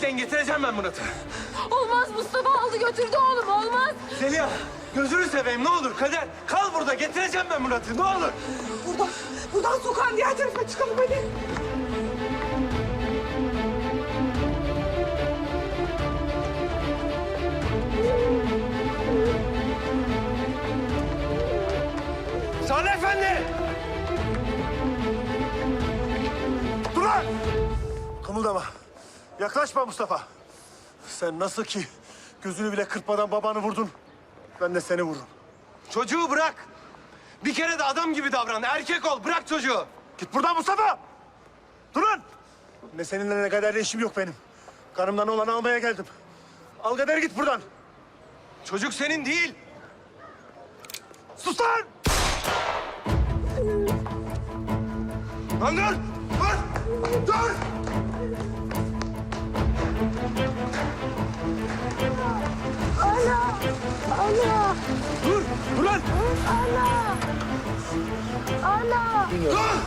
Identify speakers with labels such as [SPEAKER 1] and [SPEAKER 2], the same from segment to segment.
[SPEAKER 1] Bekleyin getireceğim ben Murat'ı.
[SPEAKER 2] Olmaz Mustafa aldı götürdü oğlum olmaz.
[SPEAKER 1] Zeliha gözünü seveyim ne olur Kader. Kal burada getireceğim ben Murat'ı ne olur.
[SPEAKER 3] Buradan, buradan sokağın diğer tarafına çıkalım hadi.
[SPEAKER 1] Salih Efendi!
[SPEAKER 4] Dur lan! Kımıldama. Yaklaşma Mustafa. Sen nasıl ki gözünü bile kırpmadan babanı vurdun, ben de seni vururum.
[SPEAKER 1] Çocuğu bırak. Bir kere de adam gibi davran. Erkek ol. Bırak çocuğu.
[SPEAKER 4] Git buradan Mustafa! Dur lan! Ne seninle ne kaderle işim yok benim. Karımdan olanı almaya geldim. Al kader git buradan.
[SPEAKER 1] Çocuk senin değil.
[SPEAKER 4] Sus lan!
[SPEAKER 1] Lan dur! Dur! Dur!
[SPEAKER 2] Ana! Ana!
[SPEAKER 4] Dur! Dur lan!
[SPEAKER 2] Ana! Ana!
[SPEAKER 1] Dur!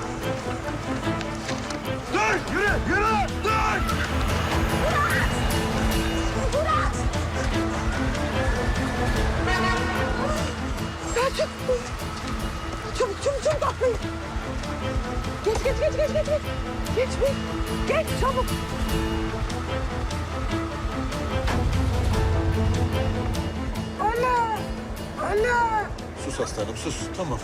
[SPEAKER 1] Dur! Yürü! Yürü! Dur!
[SPEAKER 3] Selçuk. Çabuk çabuk çabuk atlayın. Geç geç geç geç. Geç geç geç. Geç çabuk.
[SPEAKER 4] Sus aslanım sus. Tamam.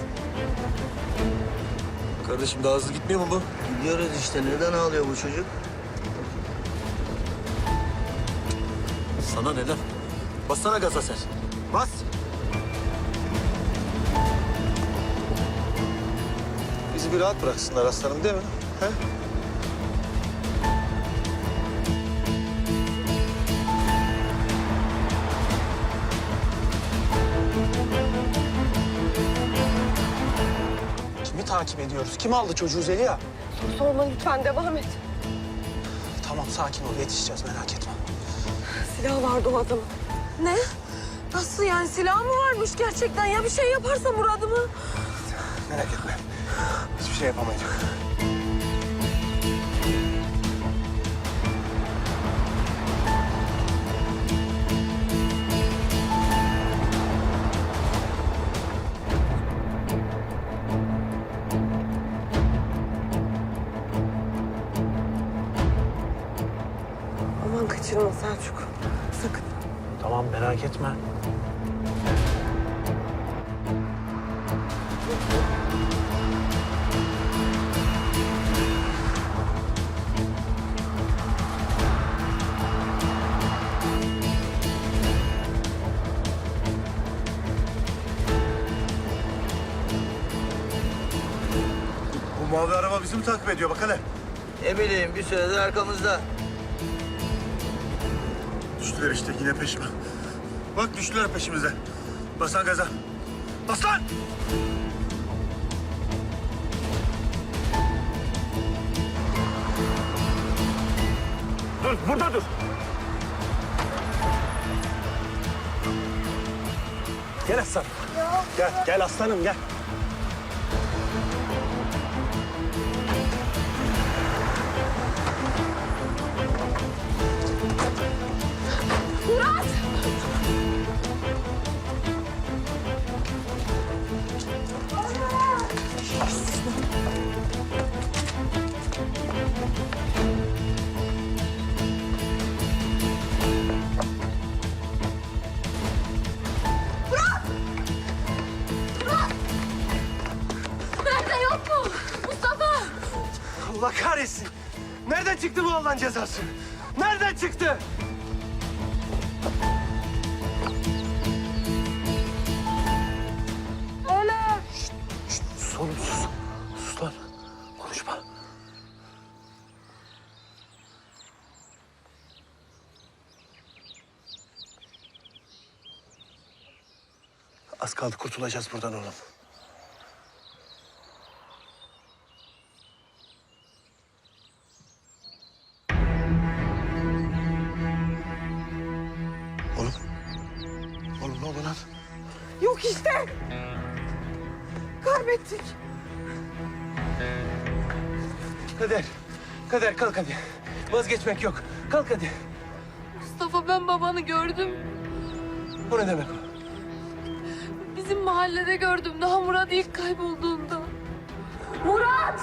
[SPEAKER 4] Kardeşim daha hızlı gitmiyor mu bu?
[SPEAKER 5] Gidiyoruz işte. Neden ağlıyor bu çocuk?
[SPEAKER 4] Sana neden? Bassana gaza sen. Bas. Bizi bir rahat bıraksınlar aslanım değil mi? He?
[SPEAKER 6] Takip ediyoruz? Kim aldı çocuğu Zeliha?
[SPEAKER 3] Sorma lütfen devam et.
[SPEAKER 6] Tamam sakin ol yetişeceğiz merak etme.
[SPEAKER 3] Silah vardı o adamın.
[SPEAKER 2] Ne? Nasıl yani silah mı varmış gerçekten? Ya bir şey yaparsa Murad'ımı?
[SPEAKER 1] Merak etme. Hiçbir şey yapamayacak.
[SPEAKER 3] Kaçırma Selçuk. Sakın.
[SPEAKER 6] Tamam merak etme.
[SPEAKER 4] Bu mavi araba bizi mi takip ediyor bak hele.
[SPEAKER 5] Ne bileyim bir süredir arkamızda.
[SPEAKER 4] Düştüler işte yine peşime. Bak düştüler peşimize. Basan gaza. Bas lan! Dur, burada dur.
[SPEAKER 6] Gel aslanım. Gel, gel aslanım gel.
[SPEAKER 1] Çıktı bu Allah'ın cezası? Nereden çıktı?
[SPEAKER 4] Sus oğlum sus. Sus lan. Konuşma. Az kaldı kurtulacağız buradan. Oğlum.
[SPEAKER 3] Yok işte. Kaybettik.
[SPEAKER 1] Kader. Kader kalk hadi. Vazgeçmek yok. Kalk hadi.
[SPEAKER 2] Mustafa ben babanı gördüm.
[SPEAKER 1] O ne demek o?
[SPEAKER 2] Bizim mahallede gördüm daha Murat ilk kaybolduğunda. Murat!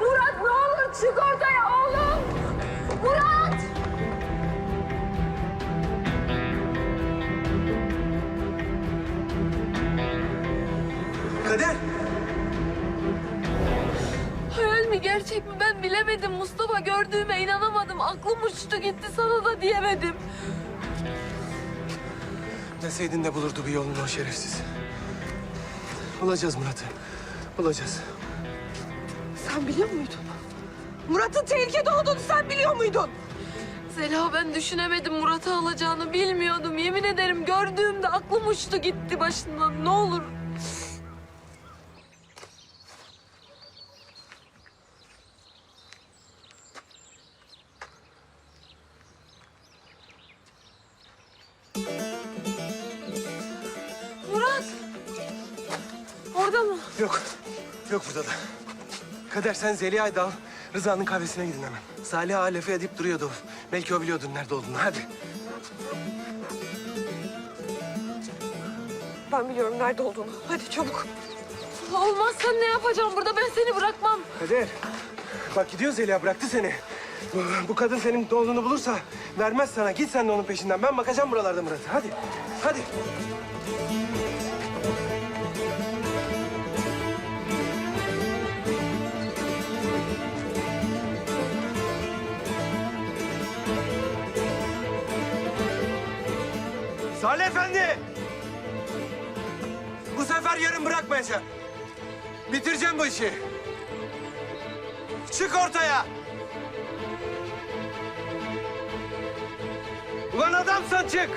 [SPEAKER 2] Murat ne olur çık ortaya oğlum! Murat!
[SPEAKER 1] Kader!
[SPEAKER 2] Hayal mi gerçek mi ben bilemedim Mustafa gördüğüme inanamadım. Aklım uçtu gitti sana da diyemedim.
[SPEAKER 1] Deseydin de bulurdu bir yolunu o şerefsiz. Bulacağız Murat'ı. Bulacağız.
[SPEAKER 3] Sen biliyor muydun? Murat'ın tehlikede olduğunu sen biliyor muydun?
[SPEAKER 2] Zeliha ben düşünemedim Murat'ı alacağını bilmiyordum. Yemin ederim gördüğümde aklım uçtu gitti başından ne olur.
[SPEAKER 1] Yok. Yok burada da. Kader sen Zeliha'yı da al. Rıza'nın kahvesine gidin hemen. Salih ağa lafı edip duruyordu. Belki o biliyordur nerede olduğunu. Hadi.
[SPEAKER 3] Ben biliyorum nerede olduğunu. Hadi çabuk.
[SPEAKER 2] Olmaz sen ne yapacaksın burada ben seni bırakmam.
[SPEAKER 1] Kader. Bak gidiyor Zeliha bıraktı seni. Bu, bu kadın senin ne olduğunu bulursa vermez sana. Git sen de onun peşinden. Ben bakacağım buralarda Murat'a. Hadi. Hadi. Salih Efendi! Bu sefer yarım bırakmayacağım. Bitireceğim bu işi. Çık ortaya! Ulan adamsan çık!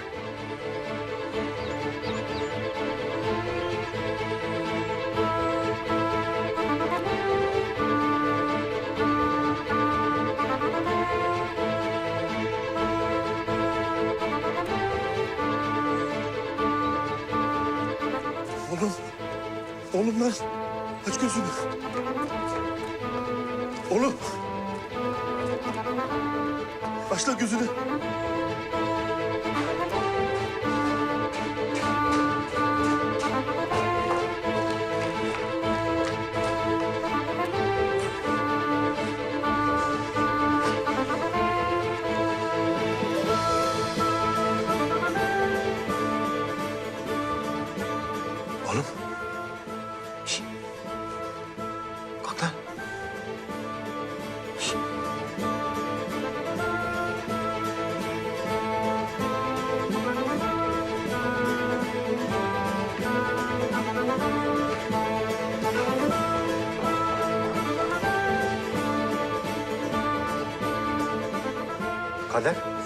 [SPEAKER 4] Oğlum. Oğlum lan. Aç gözünü. Oğlum. Lan gözünü. Kader.